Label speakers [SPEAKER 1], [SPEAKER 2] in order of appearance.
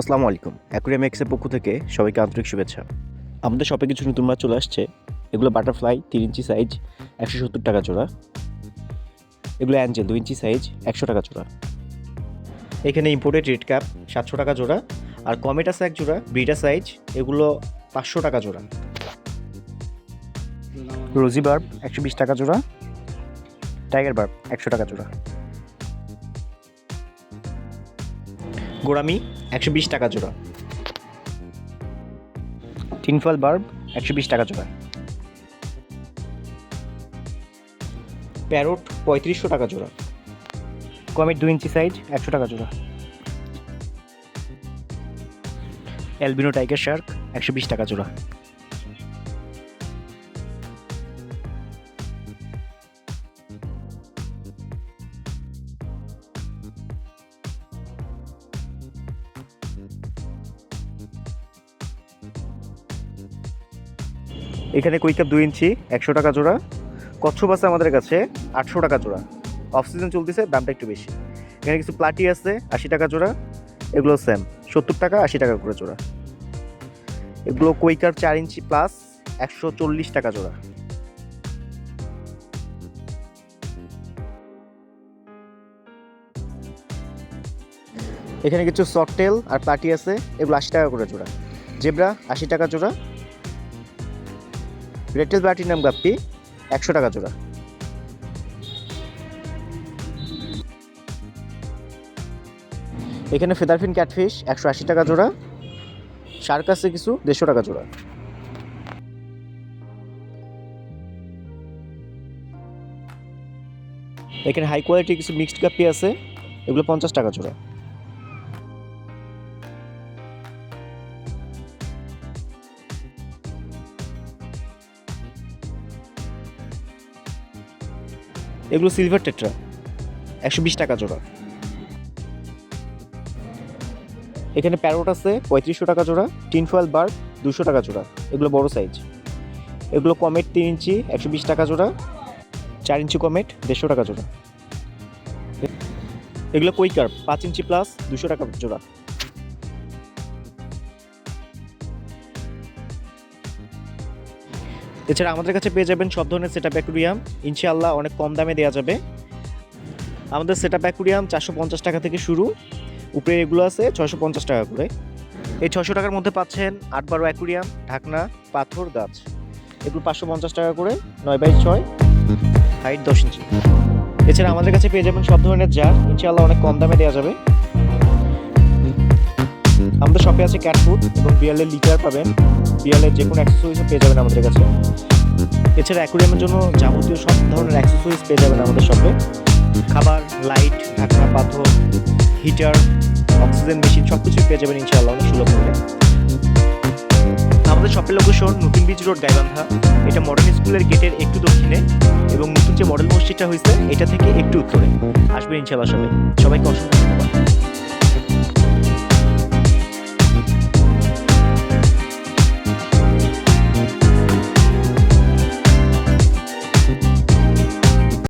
[SPEAKER 1] আসসালামু আলাইকুম। অ্যাকুরিয়াম এক্সের পক্ষ থেকে সবাইকে আন্তরিক শুভেচ্ছা। আমাদের শপে কিছু নতুন মাছ চলে আসছে। এগুলো বাটারফ্লাই তিন ইঞ্চি সাইজ একশো সত্তর টাকা জোড়া। এগুলো অ্যাঞ্জেল দুই ইঞ্চি সাইজ একশো টাকা জোড়া। এখানে ইম্পোর্টেড রেড ক্যাপ সাতশো টাকা জোড়া। আর কমেট আছে এক জোড়া ব্রিডা সাইজ এগুলো পাঁচশো টাকা জোড়া। রোজি বার্ব একশো বিশ টাকা জোড়া। টাইগার বার্ব একশো টাকা জোড়া। গোড়ামি একশো বিশ টাকা জোড়া। টিনফল বার্ব, একশো বিশ টাকা জোড়া। প্যারোট, পঁয়ত্রিশশো টাকা জোড়া। কমের দু ইঞ্চি সাইজ একশো টাকা জোড়া। অ্যালবিনো টাইগার শার্ক, একশো বিশ টাকা জোড়া। এখানে কুইকাপ দুই ইঞ্চি, একশো টাকা জোড়া। কচ্ছপ আছে আমাদের কাছে আটশো টাকা জোড়া। অফ সিজন চলতেছে, দামটা একটু বেশি। এখানে কিছু প্লাটি আছে, আশি টাকা জোড়া। এগুলো সেম সত্তর টাকা, আশি টাকা করে জোড়া। এগুলো কুইকার চার ইঞ্চি প্লাস একশো চল্লিশ টাকা জোড়া। এখানে কিছু সফটেল আর প্লাটি আছে, এগুলো আশি টাকা করে জোড়া। জেব্রা আশি টাকা জোড়া। রেটেল প্লাটিনাম গাপ্পি, একশো টাকা জোড়া। এখানে ফেদারফিন ক্যাটফিশ একশো আশি টাকা জোড়া। শার্ক আছে কিছু, দেড়শো টাকা জোড়া। এখানে হাই কোয়ালিটির কিছু মিক্সড কাপি আছে, এগুলো পঞ্চাশ টাকা জোড়া। এগুলো সিলভার টেট্রা একশো বিশ টাকা জোড়া। এখানে প্যারোট আছে, পঁয়ত্রিশশো টাকা জোড়া টিন ফয়েল বার দুশো টাকা জোড়া, এগুলো বড় সাইজ এগুলো কমেট তিন ইঞ্চি, একশো বিশ টাকা জোড়া, চার ইঞ্চি কমেট দেড়শো টাকা জোড়া। এগুলো কুইকার পাঁচ ইঞ্চি প্লাস দুশো টাকা জোড়া। এছাড়া আমাদের কাছে পেয়ে যাবেন সব ধরনের সেট আপ অ্যাকুরিয়াম ইনশাআল্লাহ অনেক কম দামে দেওয়া যাবে। আমাদের সেট আপ অ্যাকুরিয়াম চারশো পঞ্চাশ টাকা থেকে শুরু। উপরে এগুলো আছে ছয়শো পঞ্চাশ টাকা করে। এই ছশো টাকার মধ্যে পাচ্ছেন আট বারো অ্যাকুরিয়াম ঢাকনা, পাথর, গাছ। এগুলো পাঁচশো পঞ্চাশ টাকা করে, নয় বাই ছয় হাইট দশ ইঞ্চি। এছাড়া আমাদের কাছে পেয়ে যাবেন সব ধরনের জার ইনশাআল্লাহ অনেক কম দামে দেওয়া যাবে। আমাদের শপে আছে ক্যাট ফুড এবং বিয়ালের লিটার পাবেন। বিয়ালের যে কোনো অ্যাক্সেসরিজ পেয়ে যাবেন আমাদের কাছে। এছাড়া অ্যাকুরিয়ামের জন্য যাবতীয় সব ধরনের অ্যাক্সেসরিজ পেয়ে যাবেন আমাদের শপে খাবার লাইট ঢাকনা, পাথর হিটার অক্সিজেন মেশিন সব কিছুই পেয়ে যাবেন ইনশাআল্লাহ অনেক সুলভ মূল্যে। আমাদের শপের লোকেশন নতুন বিচ রোড গাইবান্ধা। এটা মডার্ন স্কুলের গেটের একটু দক্ষিণে এবং নতুন যে মডেল মসজিদটা হয়েছে, এটা থেকে একটু উত্তরে। আসবেন ইনশাআল্লাহ সবাই। সবাইকে অসংখ্য